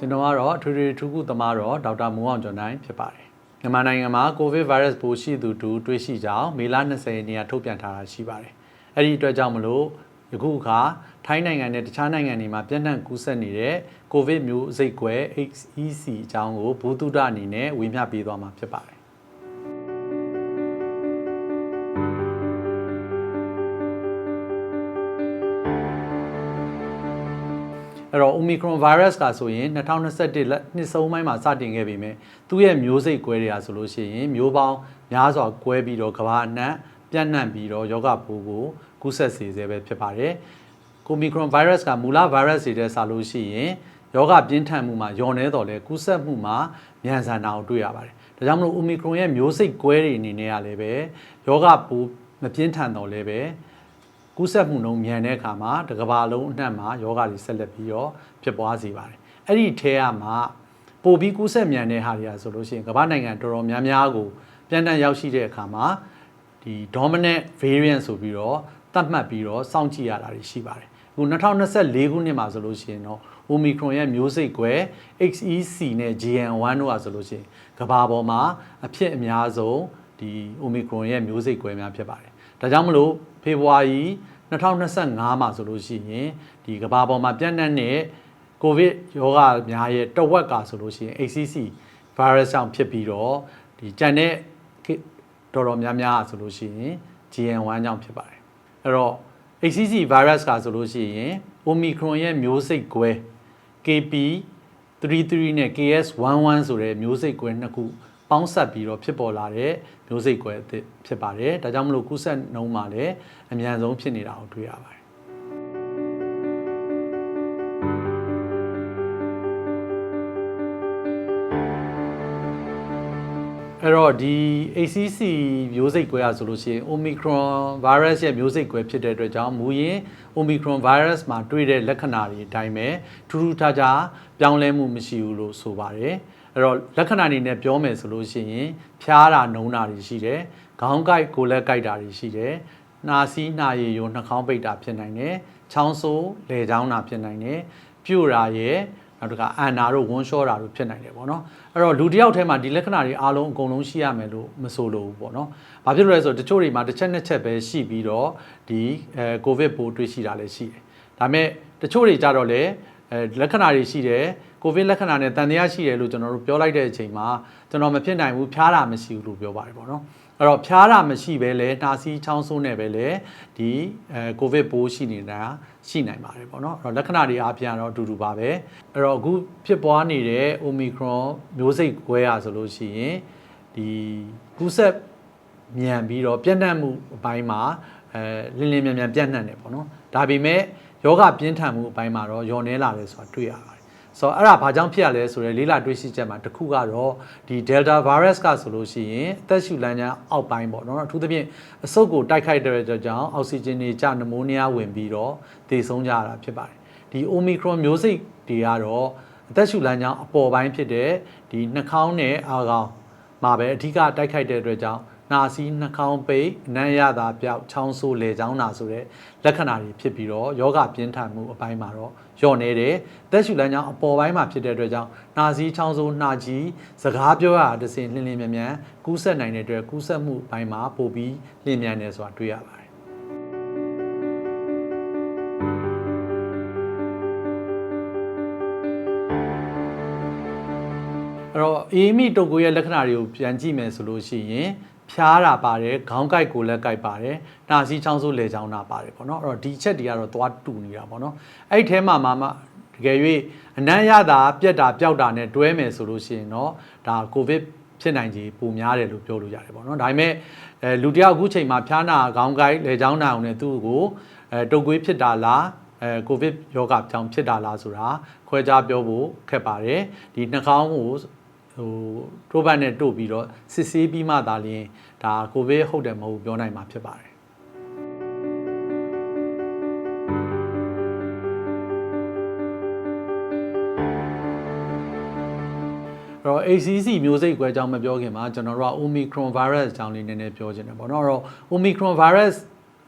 ကျွန်တော်ကတော့အထွေထွေထူးခုသမားတော့ဒေါက်တာမိုးအောင်ကျော်နိုင်ဖြစ်ပါတယ်မြန်မာနိုင်ငံမှာကိုဗစ်ဗိုင်းရပ်စ်ပိုးရှိသူတူတွေ့ရှိကြောင်းမေလ20ရက်နေ့ကထုတ်ပြန်ထားတာရှိပါတယ်အဲ့ဒီအတွက်ကြောင့်မလို့ယခုအခါထိုင်းနိုင်ငံနဲ့တခြားနိုင်ငံတွေမှာပြန့်နှံ့ကူးစက်နေတဲ့ကိုဗစ်မျိုးစိတ်ကွယ် XEC အကြောင်းကိုဘူတုဒအနေနဲ့ဝေမျှပေးသွားမှာဖြစ်ပါတယ် အဲ့တော့ Omicron virus ကဆိုရင်2021လက်နှစ်ဆုံးပိုင်းမှာစတင်ခဲ့ပြီမဲ့သူ့ရဲ့မျိုးစိတ်ကွဲတွေကဆိုလို့ရှိရင်မျိုးပေါင်းများစွာကွဲပြီးတော့ကမ္ဘာအနှံ့ပြန့်နှံ့ပြီးတော့ယောဂပိုးကိုကူးစက်စေဆဲပဲဖြစ်ပါတယ်။ Omicron virus ကမူလ virus တွေတဲ့ဆလို့ရှိရင်ယောဂပြင်းထန်မှုမှာညော်နေတော့လဲကူးစက်မှုမှာမြန်ဆန်တာကိုတွေ့ရပါတယ်။ဒါကြောင့်မလို့ Omicron ရဲ့မျိုးစိတ်ကွဲတွေအနေနဲ့ကလည်းပဲယောဂပိုးမပြင်းထန်တော့လဲပဲ ကူးစက်မှုနှုန်းမြန်တဲ့အခါမှာတစ်ကမ္ဘာလုံးအနှံ့မှာယောဂတွေဆက်လက်ပြီးတော့ဖြစ်ပွားစေပါတယ်။အဲ့ဒီထဲကမှပိုပြီးကူးစက်မြန်တဲ့ဟာတွေကဆိုလို့ရှိရင်ကမ္ဘာနိုင်ငံတော်တော်များများကိုပြန်တန်းရောက်ရှိတဲ့အခါမှာဒီ dominant variant ဆိုပြီးတော့သတ်မှတ်ပြီးတော့စောင့်ကြည့်ရတာတွေရှိပါတယ်။အခု2024ခုနှစ်မှာဆိုလို့ရှိရင်တော့ Omicron ရဲ့မျိုးစိတ်ကွယ် XEC နဲ့ JN1 တို့อ่ะဆိုလို့ရှိရင်ကမ္ဘာပေါ်မှာအဖြစ်အများဆုံးဒီ Omicron ရဲ့မျိုးစိတ်ကွယ်များဖြစ်ပါတယ်။ဒါကြောင့်မလို့ဖေဖော်ဝါရီ 2025မှာဆိုလို့ရှိရင်ဒီကမ္ဘာပေါ်မှာပြန့်နှံ့တဲ့ကိုဗစ်ရောဂါများရဲ့တဝက်ကဆိုလို့ရှိရင် ACC virus ကြောင့်ဖြစ်ပြီးတော့ဒီကြံတဲ့တော်တော်များများဆိုလို့ရှိရင် GN1 ကြောင့်ဖြစ်ပါတယ်အဲ့တော့ ACC virus ကဆိုလို့ရှိရင် Omicron ရဲ့မျိုးစိတ်ကွဲ KP 33နဲ့ KS11 ဆိုတဲ့မျိုးစိတ်ကွဲနှစ်ခု ပေါင်းဆက်ပြီးတော့ဖြစ်ပေါ်လာတဲ့မျိုးစိတ်ကွဲအသစ်ဖြစ်ပါတယ်။ဒါကြောင့်မလို့ကူးစက်နှုန်းမှာလည်းအများဆုံးဖြစ်နေတာကိုတွေ့ရပါတယ်အဲ့တော့ဒီ ACC မျိုးစိတ်ကွဲရဆိုလို့ရှိရင် Omicron virus ရဲ့မျိုးစိတ်ကွဲဖြစ်တဲ့အတွက်ကြောင့်မူရင်း Omicron virus မှာတွေ့တဲ့လက္ခဏာတွေအတိုင်းပဲထူးထူးခြားခြားပြောင်းလဲမှုမရှိဘူးလို့ဆိုပါတယ် အဲ့တော့လက္ခဏာတွေနဲ့ပြောမယ်ဆိုလို့ရှိရင်ဖျားတာနှုံးတာတွေရှိတယ်ခေါင်းကိုက်ကိုယ်လက်ကိုက်တာတွေရှိတယ်နှာစီးနှာရည်ယိုနှာခေါင်းပိတ်တာဖြစ်နိုင်တယ်ချောင်းဆိုးလေချောင်းတာဖြစ်နိုင်တယ်ပြို့တာရဲ့နောက်တစ်ခါအန်နာတို့ဝန်းလျှောတာတို့ဖြစ်နိုင်တယ်ပေါ့နော်အဲ့တော့လူတစ်ယောက်ထဲမှာဒီလက္ခဏာတွေအားလုံးအကုန်လုံးရှိရမယ်လို့မဆိုလိုဘူးပေါ့နော်ဘာဖြစ်လို့လဲဆိုတော့တချို့တွေမှာတစ်ချက်နှစ်ချက်ပဲရှိပြီးတော့ဒီအဲကိုဗစ်ပိုးတွေ့ရှိတာလည်းရှိတယ်ဒါပေမဲ့တချို့တွေကြတော့လေ အဲလက္ခဏာတွေရှိတယ်ကိုဗစ်လက္ခဏာနဲ့တန်တရားရှိတယ်လို့ကျွန်တော်တို့ပြောလိုက်တဲ့အချိန်မှာကျွန်တော်မဖြစ်နိုင်ဘူးဖျားတာမရှိဘူးလို့ပြောပါတယ်ပေါ့နော်အဲ့တော့ဖျားတာမရှိပဲလေနှာစီးချောင်းဆိုးနေပဲလေဒီအဲကိုဗစ်ပိုးရှိနေတာရှိနိုင်ပါတယ်ပေါ့နော်အဲ့တော့လက္ခဏာတွေအားဖြင့်တော့အတူတူပါပဲအဲ့တော့အခုဖြစ်ပွားနေတဲ့ Omicron မျိုးစိတ်ကွဲရဆိုလို့ရှိရင်ဒီကူးစက်မြန်ပြီးတော့ပြန့်နှံ့မှုအပိုင်းမှာအဲလင်းလင်းမြန်မြန်ပြန့်နှံ့တယ်ပေါ့နော်ဒါပေမဲ့ ယောဂပြင်းထန်မှုအပိုင်းမှာတော့ညော်နေလာတယ်ဆိုတာတွေ့ရပါတယ်ဆိုတော့အဲ့ဒါဘာကြောင့်ဖြစ်ရလဲဆိုတော့လေးလာတွေ့ရှိချက်မှာတစ်ခုကတော့ဒီ Delta virus ကဆိုလို့ရှိရင်အသက်ရှူလမ်းကြောင်းအောက်ပိုင်းပေါ့နော်အထူးသဖြင့်အဆုတ်ကိုတိုက်ခိုက်တဲ့အတွက်ကြောင့်အောက်ဆီဂျင်တွေကျနမိုးနီးယားဝင်ပြီးတော့သေဆုံးကြရတာဖြစ်ပါတယ်ဒီ Omicron မျိုးစိတ်တွေကတော့အသက်ရှူလမ်းကြောင်းအပေါ်ပိုင်းဖြစ်တဲ့ဒီနှာခေါင်းနဲ့အာခေါင်းမှာပဲအဓိကတိုက်ခိုက်တဲ့အတွက်ကြောင့် နာစီနှာခေါင်းပိတ်အနံ့ရတာပြောက်ချောင်းဆိုးလေချောင်းနာဆိုတဲ့လက္ခဏာတွေဖြစ်ပြီးတော့ယောဂပြင်းထန်မှုအပိုင်းမှာတော့ညော့နေတယ်သက်ရှူလမ်းကြောင်းအပေါ်ပိုင်းမှာဖြစ်တဲ့အတွက်ကြောင့်နာစီချောင်းဆိုးနှာကြီးစကားပြောရတာတစ်စင်လင်းလင်းမြန်မြန်ကူးဆက်နိုင်တဲ့အတွက်ကူးဆက်မှုအပိုင်းမှာပိုပြီးလင်းမြန်တယ်ဆိုတာတွေ့ရပါတယ်အဲ့တော့အေးမိတုတ်ကိုရဲ့လက္ခဏာတွေကိုပြန်ကြည့်မယ်ဆိုလို့ရှိရင် ဖျားတာပါတယ်ခေါင်းကိုက်ကိုလက်ကိုက်ပါတယ်နာစီချောင်းဆိုးလေချောင်းတာပါတယ်ပေါ့နော်အဲ့တော့ဒီချက်တွေကတော့သွားတူနေတာပေါ့နော်အဲ့ဒီထဲမှာမှတကယ်၍အနံ့ရတာပြက်တာပျောက်တာနဲ့တွဲမယ်ဆိုလို့ရှိရင်တော့ဒါကိုဗစ်ဖြစ်နိုင်ခြေပိုများတယ်လို့ပြောလို့ရတယ်ပေါ့နော်ဒါပေမဲ့အဲလူတယောက်အခုချိန်မှာဖျားနာခေါင်းကိုက်လေချောင်းနာအောင်နဲ့သူ့ကိုအဲတုတ်ကွေးဖြစ်တာလားအဲကိုဗစ်ယောဂကြောင့်ဖြစ်တာလားဆိုတာခွဲခြားပြောဖို့ခက်ပါတယ်ဒီနှာခေါင်းကို ဟိုတိုးပတ်နဲ့တို့ပြီးတော့စစ်ဆေးပြီးမှသာလျှင်ဒါကိုဗစ်ဟုတ်တယ်မဟုတ်ဘူးပြောနိုင်မှာဖြစ်ပါတယ်အဲ့တော့ ACC မျိုးစိတ်ကွဲကြောင်းမပြောခင်မှာကျွန်တော်တို့က Omicron virus အကြောင်းလေးနည်းနည်းပြောချင်တယ်ပေါ့နော်အဲ့တော့ Omicron virus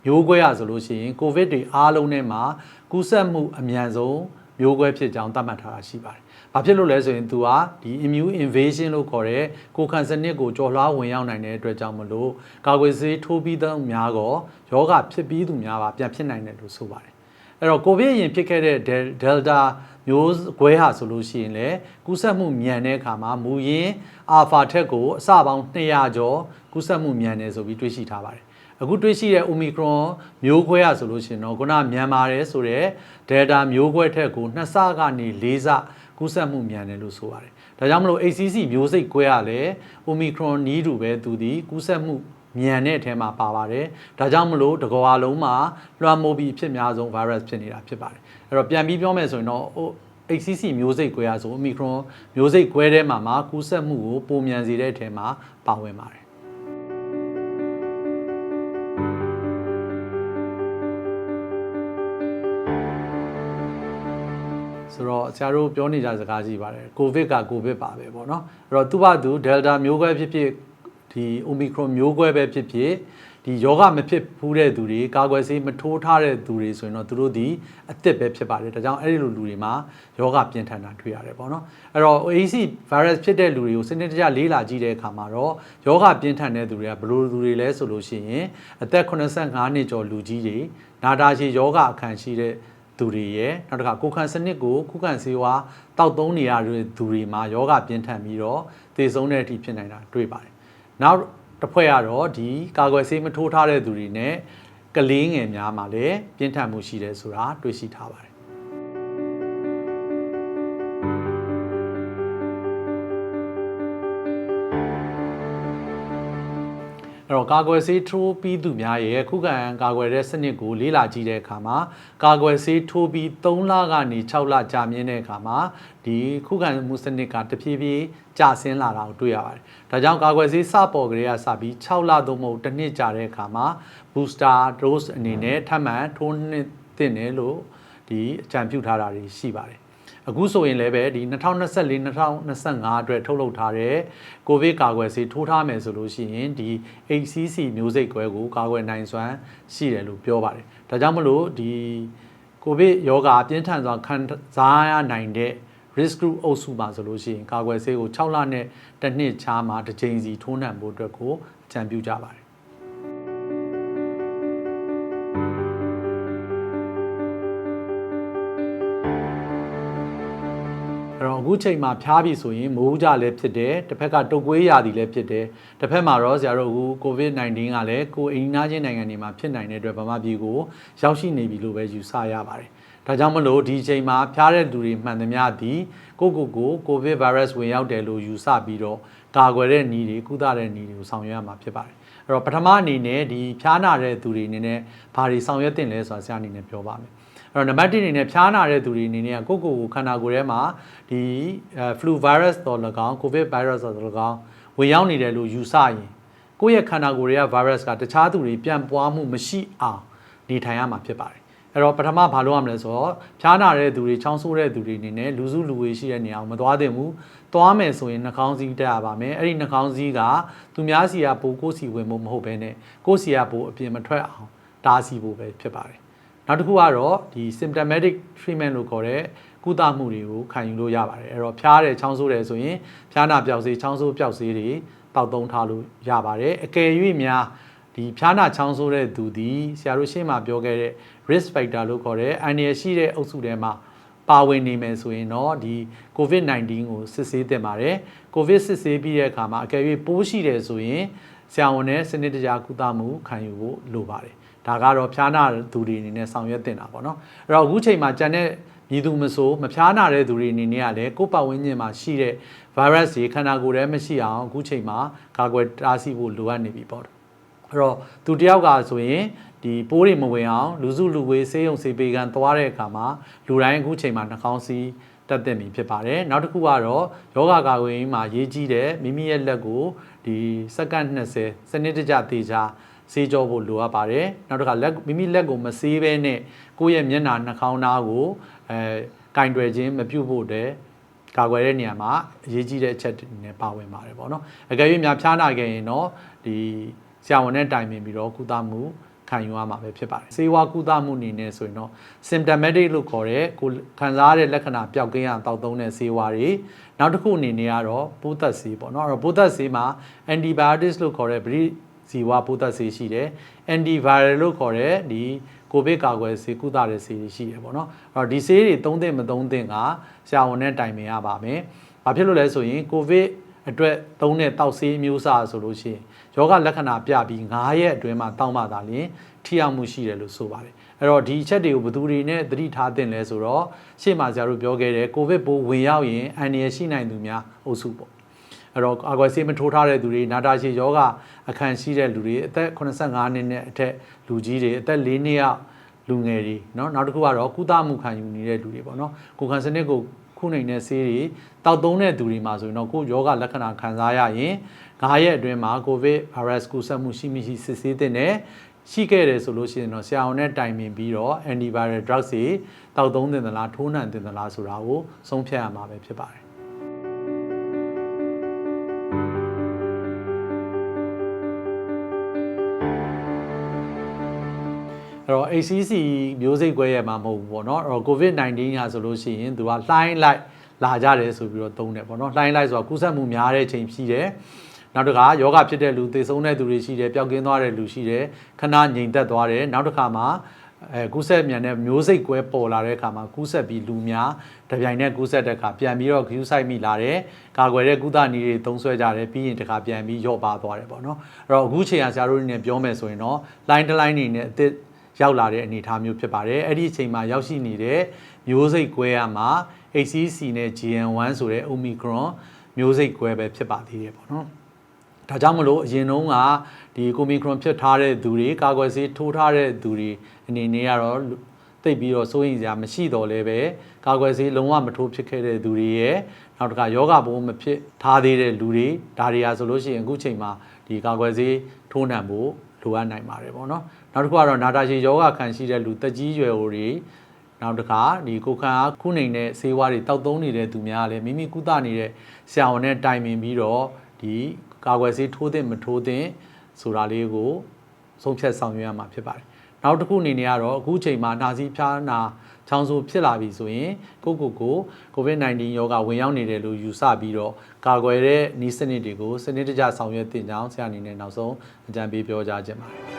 မျိုးကွဲရဆိုလို့ရှိရင် COVID တွေအားလုံးထဲမှာကူးစက်မှုအမြန်ဆုံး မျိုးကွဲဖြစ်ကြောင်းသတ်မှတ်ထားတာရှိပါတယ်။ဘာဖြစ်လို့လဲဆိုရင် तू ကဒီ immune invasion လို့ခေါ်တဲ့ကိုယ်ခံစနစ်ကိုကျော်လွှားဝင်ရောက်နိုင်တဲ့အတွက်ကြောင့်မလို့ကာကွယ်ဆေးထိုးပြီးသောများကောယောဂဖြစ်ပြီးသူများပါပြန်ဖြစ်နိုင်တယ်လို့ဆိုပါတယ်အဲ့တော့ကိုဗစ်ရင်ဖြစ်ခဲ့တဲ့ Delta မျိုးကွဲဟာဆိုလို့ရှိရင်လည်းကူးစက်မှုမြန်တဲ့အခါမှာမူရင်းအာဖာထက်ကိုအစပေါင်း200ကျော်ကူးစက်မှုမြန်တယ်ဆိုပြီးတွေ့ရှိထားပါတယ် အခုတွေ့ရှိတဲ့ Omicron မျိုးခွဲရဆိုလို့ရှိရင်တော့ခုနမြန်ပါတယ်ဆိုတော့ Delta မျိုးခွဲထက်ကို2ဆကနေ4ဆကူးစက်မှုမြန်တယ်လို့ဆိုပါတယ်။ဒါကြောင့်မလို့ ACC မျိုးစိတ်ခွဲရလဲ Omicron နီးတူပဲသူဒီကူးစက်မှုမြန်တဲ့အထဲမှာပါပါတယ်။ဒါကြောင့်မလို့တကောလုံးမှာလွှမ်းမိုးပြီးအဖြစ်များဆုံး virus ဖြစ်နေတာဖြစ်ပါတယ်။အဲ့တော့ပြန်ပြီးပြောမယ်ဆိုရင်တော့ ACC မျိုးစိတ်ခွဲရဆို Omicron မျိုးစိတ်ခွဲထဲမှာမှာကူးစက်မှုကိုပုံမြန်စေတဲ့အထဲမှာပါဝင်ပါတယ် ဆိုတော့ဆရာတို့ပြောနေကြစကားကြီးပါတယ်ကိုဗစ်ကကိုဗစ်ပါပဲပေါ့နော်အဲ့တော့သူ့ဘာသူ Delta မျိုးကွဲဖြစ်ဖြစ်ဒီ Omicron မျိုးကွဲပဲဖြစ်ဖြစ်ဒီယောဂမဖြစ်ဘူးတဲ့သူတွေကာကွယ်ဆေးမထိုးထားတဲ့သူတွေဆိုရင်တော့သူတို့ဒီအသက်ပဲဖြစ်ပါတယ်ဒါကြောင့်အဲ့ဒီလိုလူတွေမှာယောဂပြင်းထန်တာတွေ့ရတယ်ပေါ့နော်အဲ့တော့ AC virus ဖြစ်တဲ့လူတွေကိုစနစ်တကျလေးလာကြည့်တဲ့အခါမှာတော့ယောဂပြင်းထန်တဲ့သူတွေကဘယ်လိုလူတွေလဲဆိုလို့ရှိရင်အသက်85နှစ်ကျော်လူကြီးတွေနာတာရှည်ယောဂအခန့်ရှိတဲ့ သူတွေရဲ့နောက်တစ်ခါကိုယ်ခံစနစ်ကိုခုခံဆေးဝါးတောက်သုံးနေရတဲ့သူတွေမှာယောဂပြင်းထန်ပြီးတော့သေဆုံးတဲ့အထိဖြစ်နိုင်တာတွေ့ပါတယ်။နောက်တစ်ဖွဲ့ကတော့ဒီကာကွယ်ဆေးမထိုးထားတဲ့သူတွေနဲ့ကလေးငယ်များမှာလည်းပြင်းထန်မှုရှိတယ်ဆိုတာတွေ့ရှိထားပါတယ် အဲ့တော့ကာကွယ်ဆေးထိုးပြီးသူများရဲ့ခုခံကာကွယ်တဲ့စနစ်ကိုလေးလာကြည့်တဲ့အခါမှာကာကွယ်ဆေးထိုးပြီး3လကနေ6လကြာမြင့်တဲ့အခါမှာဒီခုခံမှုစနစ်ကတဖြည်းဖြည်းကျဆင်းလာတာကိုတွေ့ရပါတယ်။ဒါကြောင့်ကာကွယ်ဆေးစပေါ်ကလေးကစပြီး6လသို့မဟုတ်တစ်နှစ်ကြာတဲ့အခါမှာ booster dose အနေနဲ့ထပ်မံထိုးနှစ်သင့်တယ်လို့ဒီအကြံပြုထားတာတွေရှိပါတယ်။ အခုဆိုရင်လည်းပဲဒီ2024 2025အတွက်ထုတ်လုပ်ထားတဲ့ကိုဗစ်ကာကွယ်ဆေးထိုးထားမယ်ဆိုလို့ရှိရင်ဒီ HCC မျိုးစိတ်ကွဲကိုကာကွယ်နိုင်စွမ်းရှိတယ်လို့ပြောပါတယ်။ဒါကြောင့်မလို့ဒီကိုဗစ်ယောဂပြင်းထန်စွာခံစားရနိုင်တဲ့ risk group အုပ်စုပါဆိုလို့ရှိရင်ကာကွယ်ဆေးကို6လနဲ့တစ်နှစ်ချားမှာတစ်ကြိမ်စီထိုးနှံဖို့အတွက်ကိုအကြံပြုကြပါတယ် အဲ့တော့အခုချိန်မှာဖျားပြီဆိုရင်မိုးကြလည်းဖြစ်တယ်တစ်ဖက်ကတုပ်ကွေးရာသီလည်းဖြစ်တယ်တစ်ဖက်မှာတော့ဆရာတို့အခု COVID-19 ကလည်းကိုအိမ်နာချင်းနိုင်ငံတွေမှာဖြစ်နိုင်တဲ့အတွက်ဗမာပြည်ကိုရောက်ရှိနေပြီလို့ပဲယူဆရပါတယ်ဒါကြောင့်မလို့ဒီအချိန်မှာဖျားတဲ့လူတွေမှန်သမျှသည်ကိုကိုကိုကိုဗစ်ဗိုင်းရပ်စ်ဝင်ရောက်တယ်လို့ယူဆပြီးတော့ကာကွယ်တဲ့နည်းတွေကုသတဲ့နည်းတွေကိုဆောင်ရွက်ရမှာဖြစ်ပါတယ်အဲ့တော့ပထမအနေနဲ့ဒီဖျားနာတဲ့သူတွေအနေနဲ့ဘာတွေဆောင်ရွက်တင်လဲဆိုတာဆရာအနေနဲ့ပြောပါမယ်အဲ့ တော့နံပါတ်1အနေနဲ့ဖျားနာတဲ့သူတွေအနေနဲ့ကိုကိုကိုခန္ဓာကိုယ်ထဲမှာဒီ flu virus တော်၎င်း covid virus တော်၎င်းဝင်ရောက်နေတယ်လို့ယူဆရင်ကိုယ့်ရဲ့ခန္ဓာကိုယ်ရဲ့ virus ကတခြားသူတွေပြန့်ပွားမှုမရှိအောင်နေထိုင်ရမှာဖြစ်ပါတယ်အဲ့တော့ပထမဘာလုပ်ရမလဲဆိုတော့ဖျားနာတဲ့သူတွေချောင်းဆိုးတဲ့သူတွေအနေနဲ့လူစုလူဝေးရှိတဲ့နေရာကိုမသွားသင့်ဘူးသွားမယ်ဆိုရင်နှာခေါင်းစည်းတက်ရပါမယ်အဲ့ဒီနှာခေါင်းစည်းကသူများစီကပိုကိုယ်စီဝင်ဖို့မဟုတ်ဘဲနဲ့ကိုယ်စီကပိုအပြင်မထွက်အောင်တားဆီးဖို့ပဲဖြစ်ပါတယ် နောက်တစ်ခုကတော့ဒီ symptomatic treatment လို့ခေါ်တဲ့ကုသမှုတွေကိုခံယူလို့ရပါတယ်အဲ့တော့ဖျားတယ်ချောင်းဆိုးတယ်ဆိုရင်ဖျားနာပျောက်ဆေးချောင်းဆိုးပျောက်ဆေးတွေတောက်သုံးထားလို့ရပါတယ်အကယ်၍များဒီဖျားနာချောင်းဆိုးတဲ့သူဒီဆရာတို့ရှင်းမှာပြောခဲ့တဲ့ risk factor လို့ခေါ်တဲ့အန္တရာယ်ရှိတဲ့အုပ်စုထဲမှာပါဝင်နေမယ်ဆိုရင်တော့ဒီ COVID-19 ကိုစစ်ဆေးသင့်ပါတယ် COVID စစ်ဆေးပြီးတဲ့အခါမှာအကယ်၍ပိုးရှိတယ်ဆိုရင် ဆရာဝန်နဲ့စနစ်တကျကုသမှုခံယူဖို့လိုပါတယ်ဒါကတော့ဖျားနာသူတွေအနေနဲ့ဆောင်ရွက်တင်တာပေါ့နော်အဲ့တော့အခုချိန်မှာကြံတဲ့မြည်သူမဆိုမဖျားနာတဲ့သူတွေအနေနဲ့ကလည်းကိုယ်ပတ်ဝန်းကျင်မှာရှိတဲ့ virus တွေခန္ဓာကိုယ်ထဲမရှိအောင်အခုချိန်မှာကာကွယ်တားဆီးဖို့လိုအပ်နေပြီပေါ့အဲ့တော့သူတယောက်ကဆိုရင်ဒီပိုးတွေမဝင်အောင်လူစုလူဝေးဆေးရုံဆေးပေကန်သွားတဲ့အခါမှာလူတိုင်းအခုချိန်မှာနှာခေါင်းစည်း တက်တဲ့မီဖြစ်ပါတယ်နောက်တစ်ခုကတော့ယောဂကာကွယ်ရေးမှာရေးကြီးတဲ့မိမိရဲ့လက်ကိုဒီစက္ကန့်20စနစ်တကျသေချာဆေးကြောဖို့လိုအပ်ပါတယ်နောက်တစ်ခါလက်မိမိလက်ကိုမဆေးဘဲနဲ့ကိုယ့်ရဲ့မျက်နှာနှာခေါင်းသားကိုအဲကင်တွယ်ခြင်းမပြုတ်ဖို့တဲ့ကာကွယ်တဲ့နေရာမှာအရေးကြီးတဲ့အချက်တွေနဲ့ပါဝင်ပါတယ်ပေါ့နော်အကယ်၍များဖျားနာခဲ့ရင်တော့ဒီဆရာဝန်နဲ့တိုင်ပင်ပြီးတော့ကုသမှု ခံယူရမှာပဲဖြစ်ပါတယ်ဆေးဝါးကုသမှုအနေနဲ့ဆိုရင်တော့ symptomatic လို့ခေါ်တဲ့ကိုခံစားရတဲ့လက္ခဏာပျောက်ကင်းအောင်တောက်သုံးတဲ့ဆေးဝါးတွေနောက်တစ်ခုအနေနဲ့ကတော့ပိုးသက်ဆေးပေါ့နော်အဲ့တော့ပိုးသက်ဆေးမှာ antibiotics လို့ခေါ်တဲ့ပရိဇီဝပိုးသက်ဆေးရှိတယ် antiviral လို့ခေါ်တဲ့ဒီကိုဗစ်ကာကွယ်ဆေးကုသတဲ့ဆေးတွေရှိတယ်ပေါ့နော်အဲ့တော့ဒီဆေးတွေသုံးသင့်မသုံးသင့်ကဆရာဝန်နဲ့တိုင်ပင်ရပါမယ်။ဘာဖြစ်လို့လဲဆိုရင်ကိုဗစ် အတွက်သုံးတဲ့တောက်ဆေးမျိုးစားဆိုလို့ရှိရင်ယောဂလက္ခဏာပြပြီး9ရက်အတွင်းမှာတောင်းမှသာလျှင်ထိရောက်မှုရှိတယ်လို့ဆိုပါတယ်။အဲ့တော့ဒီအချက်တွေကိုဘယ်သူတွေနဲ့သတိထားသင့်လဲဆိုတော့ရှေ့မှာဆရာတို့ပြောခဲ့တဲ့ကိုဗစ်ပိုးဝင်ရောက်ရင်အန္တရာယ်ရှိနိုင်သူများအုပ်စုပေါ့။အဲ့တော့အကွယ်ဆေးမထိုးထားတဲ့သူတွေနာတာရှည်ယောဂအခန့်ရှိတဲ့လူတွေအသက်85နှစ်နဲ့အထက်လူကြီးတွေအသက်4နှစ်ရောက်လူငယ်တွေเนาะနောက်တစ်ခုကတော့ကုသမှုခံယူနေတဲ့လူတွေပေါ့เนาะကိုခံစနစ်ကို ခုနိုင်တဲ့ဆေးတွေတောက်သုံးတဲ့သူတွေမှာဆိုရင်တော့ကိုယောဂလက္ခဏာခံစားရရင်9ရက်အတွင်းမှာကိုဗစ်ဗိုင်းရပ်စ်ကူးစက်မှုရှိမရှိစစ်ဆေးတဲ့နဲ့ရှိခဲ့တယ်ဆိုလို့ရှိရင်တော့ဆရာဝန်နဲ့တိုင်ပင်ပြီးတော့ antiviral drugs တွေတောက်သုံးတင်သလားထိုးနှံတင်သလားဆိုတာကိုဆုံးဖြတ်ရမှာပဲဖြစ်ပါတယ် အဲ့တော့ ACC မျိုးစိတ်ကွဲရဲ့မှာမဟုတ်ဘူးပေါ့နော်အဲ့တော့ COVID-19 ညာဆိုလို့ရှိရင်သူကလှိုင်းလိုက်လာကြတယ်ဆိုပြီးတော့သုံးတယ်ပေါ့နော်လှိုင်းလိုက်ဆိုတာကူးစက်မှုများတဲ့ချိန်ရှိတယ်နောက်တစ်ခါယောဂဖြစ်တဲ့လူသေဆုံးတဲ့သူတွေရှိတယ်ပျောက်ကင်းသွားတဲ့လူရှိတယ်ခဏငြိမ်သက်သွားတယ်နောက်တစ်ခါမှာအဲကူးဆက်မြန်တဲ့မျိုးစိတ်ကွဲပေါ်လာတဲ့အခါမှာကူးဆက်ပြီးလူများတပြိုင်နက်ကူးဆက်တဲ့အခါပြန်ပြီးတော့ဂယူးဆိုင်မိလာတယ်ကာကွယ်တဲ့ကုသနည်းတွေသုံးဆွဲကြတယ်ပြီးရင်တခါပြန်ပြီးရော့ပါသွားတယ်ပေါ့နော်အဲ့တော့အခုချိန်ကဆရာတို့နေပြောမယ်ဆိုရင်တော့ line တစ် line နေနဲ့အစ်စ် ရောက်လာတဲ့အနေအထားမျိုးဖြစ်ပါတယ်အဲ့ဒီအချိန်မှာရောက်ရှိနေတဲ့မျိုးစိတ်ကွဲရမှာ HCC နဲ့ GN1 ဆိုတဲ့ Omicron မျိုးစိတ်ကွဲပဲဖြစ်ပါသေးတယ်ပေါ့နော်ဒါကြောင့်မလို့အရင်တုန်းကဒီကိုမီခရွန်ဖြစ်ထားတဲ့သူတွေကာကွယ်ဆေးထိုးထားတဲ့သူတွေအနေနဲ့ကတော့တိတ်ပြီးတော့စိုးရိမ်စရာမရှိတော့လဲပဲကာကွယ်ဆေးလုံးဝမထိုးဖြစ်ခဲ့တဲ့သူတွေရဲ့နောက်တစ်ခါယောဂဘိုးမဖြစ်ထားသေးတဲ့လူတွေဒါတွေဟာဆိုလို့ရှိရင်အခုချိန်မှာဒီကာကွယ်ဆေးထိုးနှံဖို့ လိုအပ်နိုင်ပါတယ်ပေါ့နော်နောက်တစ်ခုကတော့နာတာရှည်ယောဂခံရှိတဲ့လူတက်ကြီးရွယ်အိုတွေနောက်တစ်ခါဒီကိုခံအားခုနိုင်တဲ့ဆေးဝါးတွေတောက်သုံးနေတဲ့သူများလည်းမိမိကုသနေတဲ့ဆရာဝန်နဲ့တိုင်ပင်ပြီးတော့ဒီကာကွယ်ဆေးထိုးတဲ့မထိုးတဲ့ဆိုတာလေးကိုဆုံးဖြတ်ဆောင်ရွက်ရမှာဖြစ်ပါတယ်။ နောက်တစ်ခုအနေနဲ့ကတော့အခုချိန်မှာနှာစီးဖျားနာချောင်းဆိုးဖြစ်လာပြီဆိုရင်ကိုကိုကို COVID-19 ရောဂါဝင်ရောက်နေတယ်လို့ယူဆပြီးတော့ကာကွယ်တဲ့နည်းစနစ်တွေကိုစနစ်တကျဆောင်ရွက်တင်ကြောင်းဆရာအနေနဲ့နောက်ဆုံးအကြံပေးပြောကြားခြင်းပါတယ်